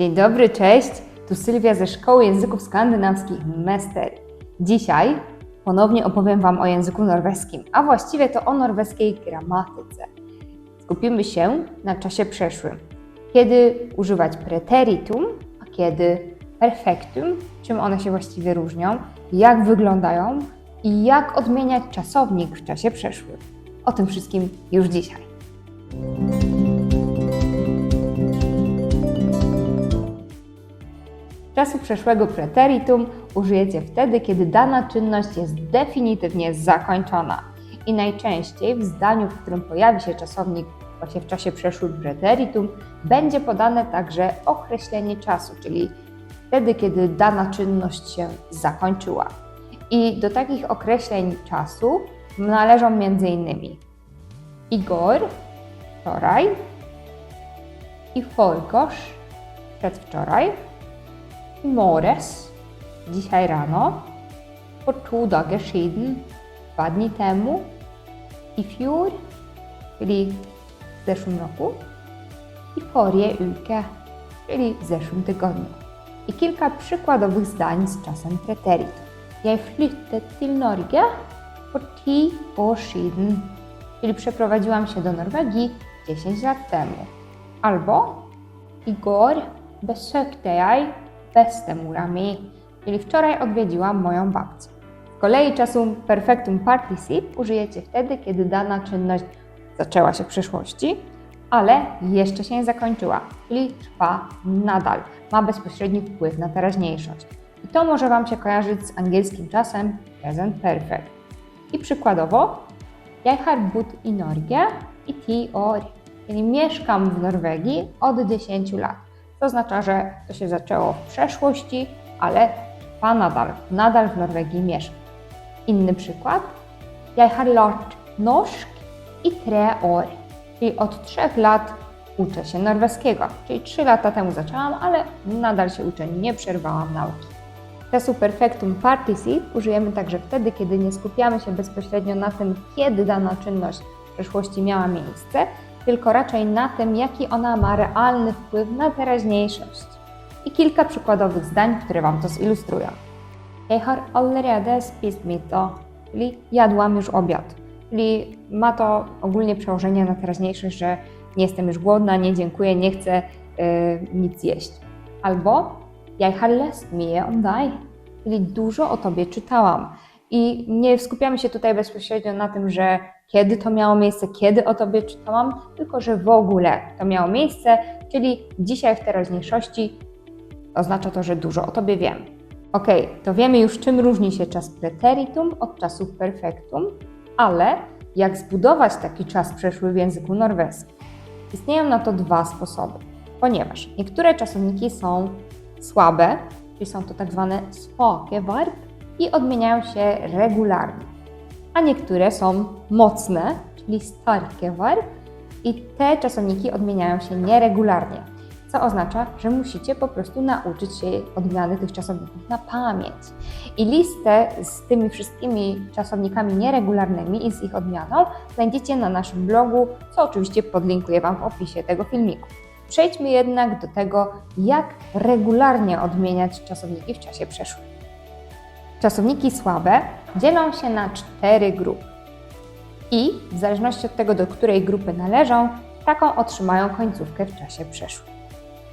Dzień dobry, cześć. Tu Sylwia ze Szkoły Języków Skandynawskich Mester. Dzisiaj ponownie opowiem Wam o języku norweskim, a właściwie to o norweskiej gramatyce. Skupimy się na czasie przeszłym. Kiedy używać preteritum, a kiedy perfektum, czym one się właściwie różnią, jak wyglądają i jak odmieniać czasownik w czasie przeszłym. O tym wszystkim już dzisiaj. Czasu przeszłego preteritum użyjecie wtedy, kiedy dana czynność jest definitywnie zakończona. I najczęściej w zdaniu, w którym pojawi się czasownik właśnie w czasie przeszłym preteritum, będzie podane także określenie czasu, czyli wtedy, kiedy dana czynność się zakończyła. I do takich określeń czasu należą m.in. Igor, wczoraj, i Folgosz, przedwczoraj, i Mores, dzisiaj rano, for to dager siden, dwa dni temu, i fjor, czyli w zeszłym roku, i forrige uke, czyli w zeszłym tygodniu. I kilka przykładowych zdań z czasem preteritum. Jeg flyttet til Norge for ti år siden, czyli przeprowadziłam się do Norwegii 10 lat temu. Albo Igår besökte jag bestemora mi, czyli wczoraj odwiedziłam moją babcię. Z kolei czasu perfectum participe użyjecie wtedy, kiedy dana czynność zaczęła się w przeszłości, ale jeszcze się nie zakończyła, czyli trwa nadal, ma bezpośredni wpływ na teraźniejszość. I to może Wam się kojarzyć z angielskim czasem present perfect. I przykładowo, jeg har i Norge i ti år, czyli mieszkam w Norwegii od 10 lat. To oznacza, że to się zaczęło w przeszłości, ale trwa nadal, nadal w Norwegii mieszkam. Inny przykład, jeg har lært norsk i tre år, czyli od trzech lat uczę się norweskiego, czyli trzy lata temu zaczęłam, ale nadal się uczę, nie przerwałam nauki. Czasu perfectum participe użyjemy także wtedy, kiedy nie skupiamy się bezpośrednio na tym, kiedy dana czynność w przeszłości miała miejsce, tylko raczej na tym, jaki ona ma realny wpływ na teraźniejszość. I kilka przykładowych zdań, które Wam to zilustrują. Jeg har allerede spist middag, czyli jadłam już obiad. Czyli ma to ogólnie przełożenie na teraźniejszość, że nie jestem już głodna, nie dziękuję, nie chcę yy, nic jeść. Albo Jeg har lest mye om deg, czyli dużo o Tobie czytałam. I nie skupiamy się tutaj bezpośrednio na tym, że kiedy to miało miejsce, kiedy o Tobie czytałam, tylko że w ogóle to miało miejsce, czyli dzisiaj w teraźniejszości oznacza to, że dużo o Tobie wiem. Ok, to wiemy już, czym różni się czas preteritum od czasu perfectum, ale jak zbudować taki czas przeszły w języku norweskim? Istnieją na to dwa sposoby, ponieważ niektóre czasowniki są słabe, czyli są to tak zwane svake warp i odmieniają się regularnie, a niektóre są mocne, czyli starke warp i te czasowniki odmieniają się nieregularnie, co oznacza, że musicie po prostu nauczyć się odmiany tych czasowników na pamięć. I listę z tymi wszystkimi czasownikami nieregularnymi i z ich odmianą znajdziecie na naszym blogu, co oczywiście podlinkuję Wam w opisie tego filmiku. Przejdźmy jednak do tego, jak regularnie odmieniać czasowniki w czasie przeszłym. Czasowniki słabe dzielą się na cztery grupy. I w zależności od tego, do której grupy należą, taką otrzymają końcówkę w czasie przeszłym.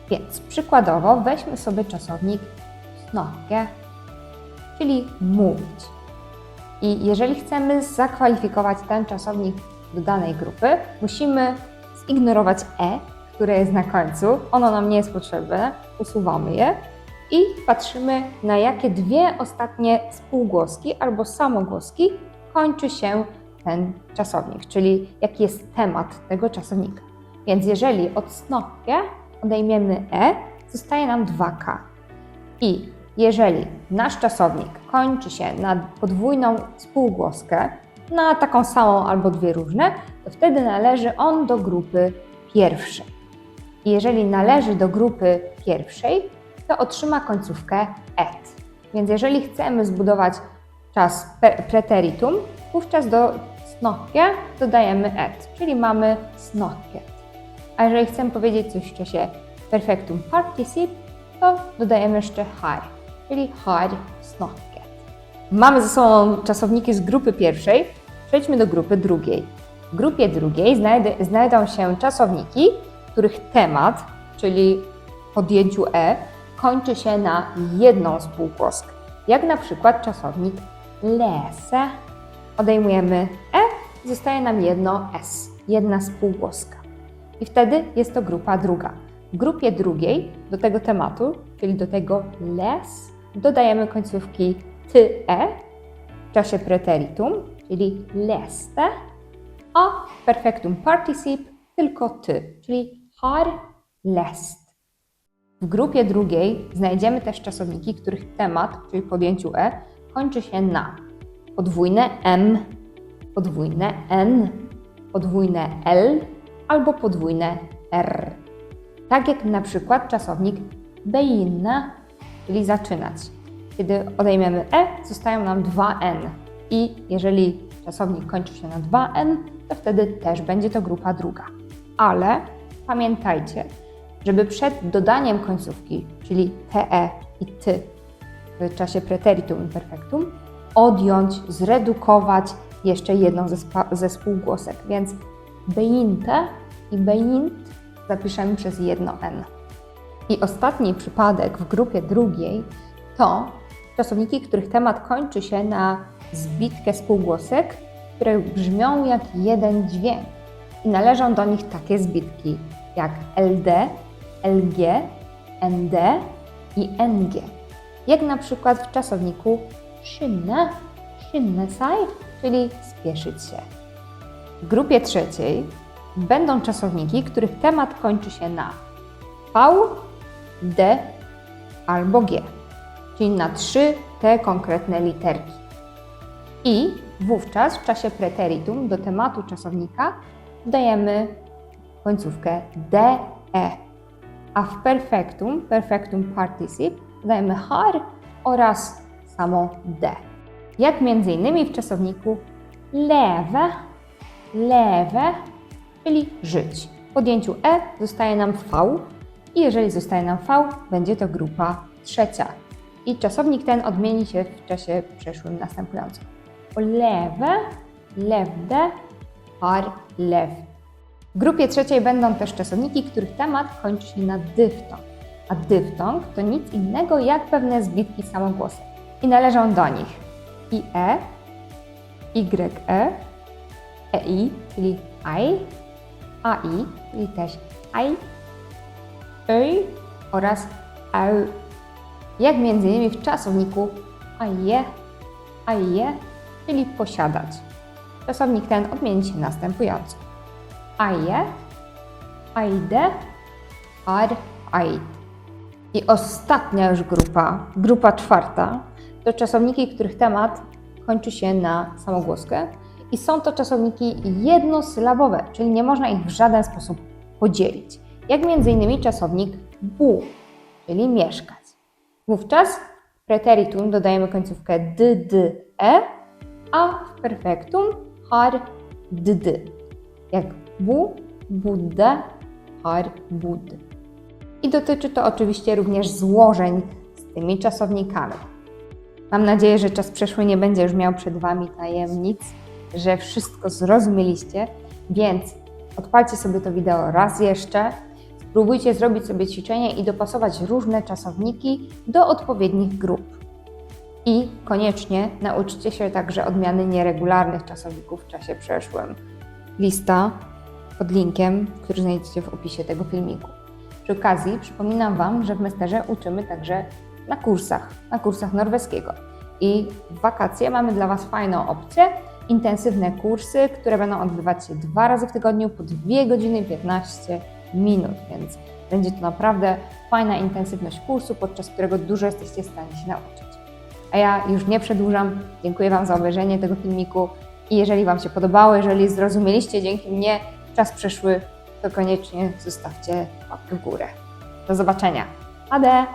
Więc przykładowo weźmy sobie czasownik snakke, czyli mówić. I jeżeli chcemy zakwalifikować ten czasownik do danej grupy, musimy zignorować e, które jest na końcu. Ono nam nie jest potrzebne, usuwamy je i patrzymy na jakie dwie ostatnie spółgłoski albo samogłoski kończy się ten czasownik, czyli jaki jest temat tego czasownika. Więc jeżeli od snokke odejmiemy e, zostaje nam 2k. I jeżeli nasz czasownik kończy się na podwójną spółgłoskę, na taką samą albo dwie różne, to wtedy należy on do grupy pierwszej. I jeżeli należy do grupy pierwszej, to otrzyma końcówkę et. Więc jeżeli chcemy zbudować czas preteritum, wówczas do snokke dodajemy et, czyli mamy snokket. A jeżeli chcemy powiedzieć coś w czasie perfektum participe to dodajemy jeszcze har, czyli har snakket. Mamy ze sobą czasowniki z grupy pierwszej, przejdźmy do grupy drugiej. W grupie drugiej znajdą się czasowniki, których temat, czyli podjęciu e, kończy się na jedną spółgłoskę. Jak na przykład czasownik lese. Odejmujemy e, zostaje nam jedno s, jedna spółgłoska. I wtedy jest to grupa druga. W grupie drugiej do tego tematu, czyli do tego les, dodajemy końcówki ty, e w czasie preteritum, czyli leste, a perfektum participe tylko ty, czyli har lest. W grupie drugiej znajdziemy też czasowniki, których temat, czyli podjęciu e, kończy się na podwójne m, podwójne n, podwójne l albo podwójne r. Tak jak na przykład czasownik beinna, czyli zaczynać. Kiedy odejmiemy e, zostają nam dwa n. I jeżeli czasownik kończy się na 2n, to wtedy też będzie to grupa druga. Ale pamiętajcie, żeby przed dodaniem końcówki, czyli te i ty w czasie preteritum imperfectum, odjąć, zredukować jeszcze jedną ze, ze spółgłosek. Więc beinte i beint zapiszemy przez jedno n. I ostatni przypadek w grupie drugiej to czasowniki, których temat kończy się na zbitkę spółgłosek, które brzmią jak jeden dźwięk. I należą do nich takie zbitki jak LD, LG, ND i NG. Jak na przykład w czasowniku szynne, szynne czyli spieszyć się. W grupie trzeciej będą czasowniki, których temat kończy się na V, D albo G, czyli na trzy te konkretne literki. I wówczas w czasie preteritum do tematu czasownika dodajemy końcówkę DE, a w perfektum, perfektum participe dodajemy har oraz samo D. Jak między innymi w czasowniku lewe, lewe, czyli żyć. W podjęciu E zostaje nam V i jeżeli zostaje nam V, będzie to grupa trzecia. I czasownik ten odmieni się w czasie przeszłym następująco. Lewe, lewde, har, lew. W grupie trzeciej będą też czasowniki, których temat kończy się na dyftong. A dyftong to nic innego jak pewne zbitki samogłosek. I należą do nich IE, YE, EI, czyli I, AI, czyli też I, ÖI oraz AU. Jak między innymi w czasowniku aje, aje, czyli posiadać. Czasownik ten odmieni się następująco. Aje, aide, ar, aid. I ostatnia już grupa, grupa czwarta, to czasowniki, których temat kończy się na samogłoskę i są to czasowniki jednosylabowe, czyli nie można ich w żaden sposób podzielić. Jak między innymi czasownik bu, czyli mieszkać. Wówczas w preteritum dodajemy końcówkę d, d, e, a w perfektum har, d, d. Jak bu, budde, har, bud. I dotyczy to oczywiście również złożeń z tymi czasownikami. Mam nadzieję, że czas przeszły nie będzie już miał przed Wami tajemnic, że wszystko zrozumieliście, więc odpalcie sobie to wideo raz jeszcze, spróbujcie zrobić sobie ćwiczenie i dopasować różne czasowniki do odpowiednich grup. I koniecznie nauczcie się także odmiany nieregularnych czasowników w czasie przeszłym. Lista pod linkiem, który znajdziecie w opisie tego filmiku. Przy okazji przypominam Wam, że w Mesterze uczymy także na kursach, na kursach norweskiego. I w wakacje mamy dla Was fajną opcję, intensywne kursy, które będą odbywać się dwa razy w tygodniu po 2 godziny i 15 minut, więc będzie to naprawdę fajna intensywność kursu, podczas którego dużo jesteście w stanie się nauczyć. A ja już nie przedłużam, dziękuję Wam za obejrzenie tego filmiku i jeżeli Wam się podobało, jeżeli zrozumieliście dzięki mnie czas przeszły, to koniecznie zostawcie łapkę w górę. Do zobaczenia. Ade!